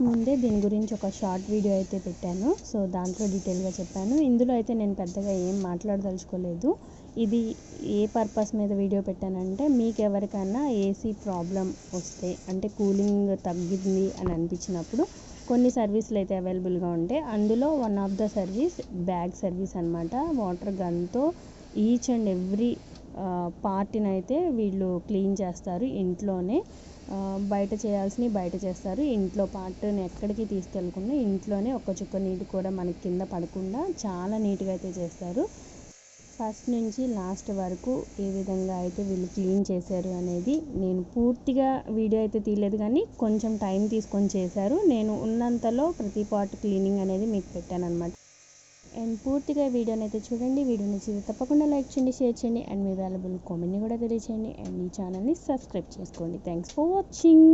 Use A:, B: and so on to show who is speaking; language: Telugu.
A: ముందే దీని గురించి ఒక షార్ట్ వీడియో అయితే పెట్టాను. సో దాంట్లో డీటెయిల్గా చెప్పాను. ఇందులో అయితే నేను పెద్దగా ఏం మాట్లాడదలుచుకోలేదు. ఇది ఏ పర్పస్ మీద వీడియో పెట్టానంటే మీకు ఎవరికైనా ఏసీ ప్రాబ్లం వస్తే అంటే కూలింగ్ తగ్గింది అని అనిపించినప్పుడు కొన్ని సర్వీసులు అయితే అవైలబుల్గా ఉంటాయి అందులో one of the service bag service అనమాట వాటర్ గన్తో ఈచ్ అండ్ ఎవ్రీ పార్టీని అయితే వీళ్ళు క్లీన్ చేస్తారు ఇంట్లోనే. బయట చేయాల్సినవి బయట చేస్తారు. ఇంట్లో పార్ట్ని ఎక్కడికి తీసుకెళ్ళకుండా ఇంట్లోనే ఒక్క చుక్క నీటి కూడా మనకి కింద పడకుండా చాలా నీట్గా అయితే చేస్తారు. ఫస్ట్ నుంచి లాస్ట్ వరకు ఏ విధంగా అయితే వీళ్ళు క్లీన్ చేశారు అనేది నేను పూర్తిగా వీడియో అయితే తీయలేదు కానీ కొంచెం టైం తీసుకొని చేశారు. నేను ఉన్నంతలో ప్రతి పార్ట్ క్లీనింగ్ అనేది మీకు పెట్టాను అనమాట అండ్ పూర్తిగా వీడియోని అయితే చూడండి. వీడియో నచ్చితే తప్పకుండా లైక్ చేయండి షేర్ చేయండి అండ్ మీ వాల్యుబుల్ కామెంట్ని కూడా తెలియచేయండి. అండ్ ఈ ఛానల్ని సబ్స్క్రైబ్ చేసుకోండి. Thanks for watching.